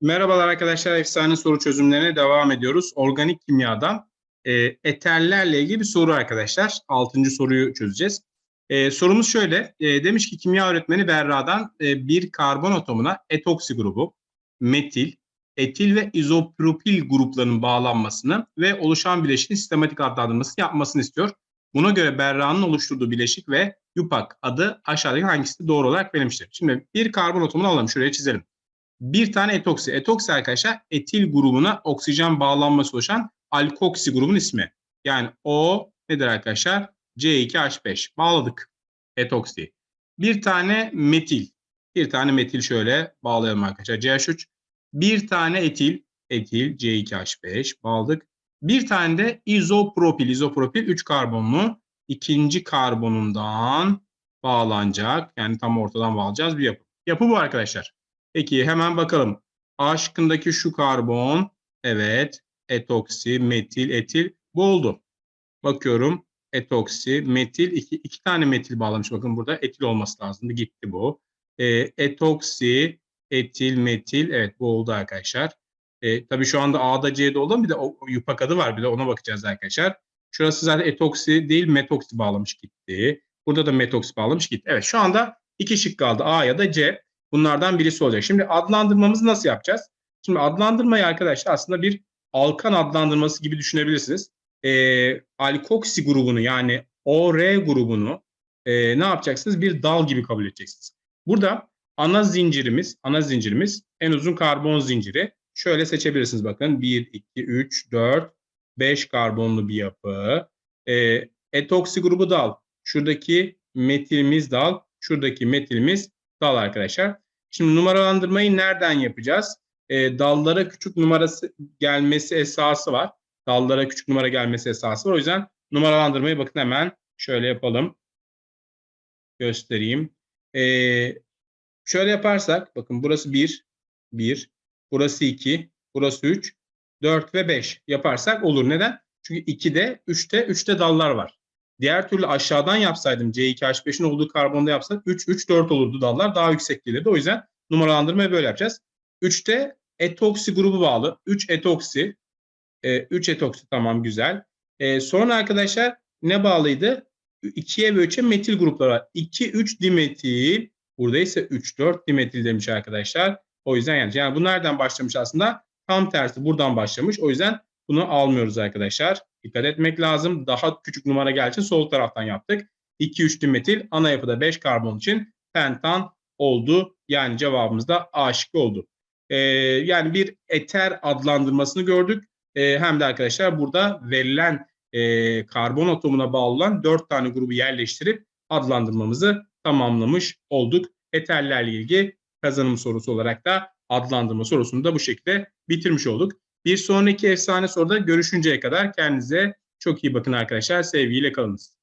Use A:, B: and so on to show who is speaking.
A: Merhabalar arkadaşlar, efsane soru çözümlerine devam ediyoruz. Organik kimyadan e, eterlerle ilgili bir soru arkadaşlar. Altıncı soruyu çözeceğiz. E, sorumuz şöyle, e, demiş ki kimya öğretmeni Berra'dan e, bir karbon atomuna etoksi grubu, metil, etil ve izopropil gruplarının bağlanmasını ve oluşan bileşiğin sistematik adlandırmasını yapmasını istiyor. Buna göre Berra'nın oluşturduğu bileşik ve yupak adı aşağıdaki hangisi doğru olarak verilmiştir. Şimdi bir karbon atomunu alalım, şuraya çizelim bir tane etoksi. Etoksi arkadaşlar etil grubuna oksijen bağlanması oluşan alkoksi grubun ismi. Yani O nedir arkadaşlar? C2H5. Bağladık etoksi. Bir tane metil. Bir tane metil şöyle bağlayalım arkadaşlar. CH3. Bir tane etil. Etil C2H5 bağladık. Bir tane de izopropil. İzopropil 3 karbonlu. ikinci karbonundan bağlanacak. Yani tam ortadan bağlayacağız bir yapı. Yapı bu arkadaşlar. Peki hemen bakalım. A şıkkındaki şu karbon, evet, etoksi, metil, etil, bu oldu. Bakıyorum, etoksi, metil, iki, iki tane metil bağlamış. Bakın burada etil olması lazımdı, gitti bu. E, etoksi, etil, metil, evet bu oldu arkadaşlar. E, tabii şu anda A'da C'de olan bir de o, yupak adı var, bir de ona bakacağız arkadaşlar. Şurası zaten etoksi değil, metoksi bağlamış gitti. Burada da metoksi bağlamış gitti. Evet şu anda iki şık kaldı, A ya da C. Bunlardan birisi olacak. Şimdi adlandırmamızı nasıl yapacağız? Şimdi adlandırmayı arkadaşlar aslında bir alkan adlandırması gibi düşünebilirsiniz. E, alkoksi grubunu yani OR grubunu e, ne yapacaksınız? Bir dal gibi kabul edeceksiniz. Burada ana zincirimiz, ana zincirimiz en uzun karbon zinciri. Şöyle seçebilirsiniz bakın. 1, 2, 3, 4, 5 karbonlu bir yapı. E, etoksi grubu dal. Şuradaki metilimiz dal. Şuradaki metilimiz dal arkadaşlar. Şimdi numaralandırmayı nereden yapacağız? E, dallara küçük numarası gelmesi esası var. Dallara küçük numara gelmesi esası var. O yüzden numaralandırmayı bakın hemen şöyle yapalım. Göstereyim. E, şöyle yaparsak bakın burası 1, 1, burası 2, burası 3, 4 ve 5 yaparsak olur. Neden? Çünkü 2'de, 3'te, 3'te dallar var. Diğer türlü aşağıdan yapsaydım C2H5'in olduğu karbonda yapsak 3, 3, 4 olurdu dallar. Daha yüksek gelirdi. O yüzden numaralandırmayı böyle yapacağız. 3'te etoksi grubu bağlı. 3 etoksi. 3 e, etoksi tamam güzel. E, sonra arkadaşlar ne bağlıydı? 2'ye ve 3'e metil grupları var. 2, 3 dimetil. Burada ise 3, 4 dimetil demiş arkadaşlar. O yüzden yani, yani bu nereden başlamış aslında? Tam tersi buradan başlamış. O yüzden bunu almıyoruz arkadaşlar. Dikkat etmek lazım. Daha küçük numara gelsin sol taraftan yaptık. 2-3 dimetil ana yapıda 5 karbon için pentan oldu. Yani cevabımız da A şıkkı oldu. Ee, yani bir eter adlandırmasını gördük. Ee, hem de arkadaşlar burada verilen e, karbon atomuna bağlı olan 4 tane grubu yerleştirip adlandırmamızı tamamlamış olduk. Eterlerle ilgili kazanım sorusu olarak da adlandırma sorusunu da bu şekilde bitirmiş olduk. Bir sonraki efsane soruda görüşünceye kadar kendinize çok iyi bakın arkadaşlar. Sevgiyle kalınız.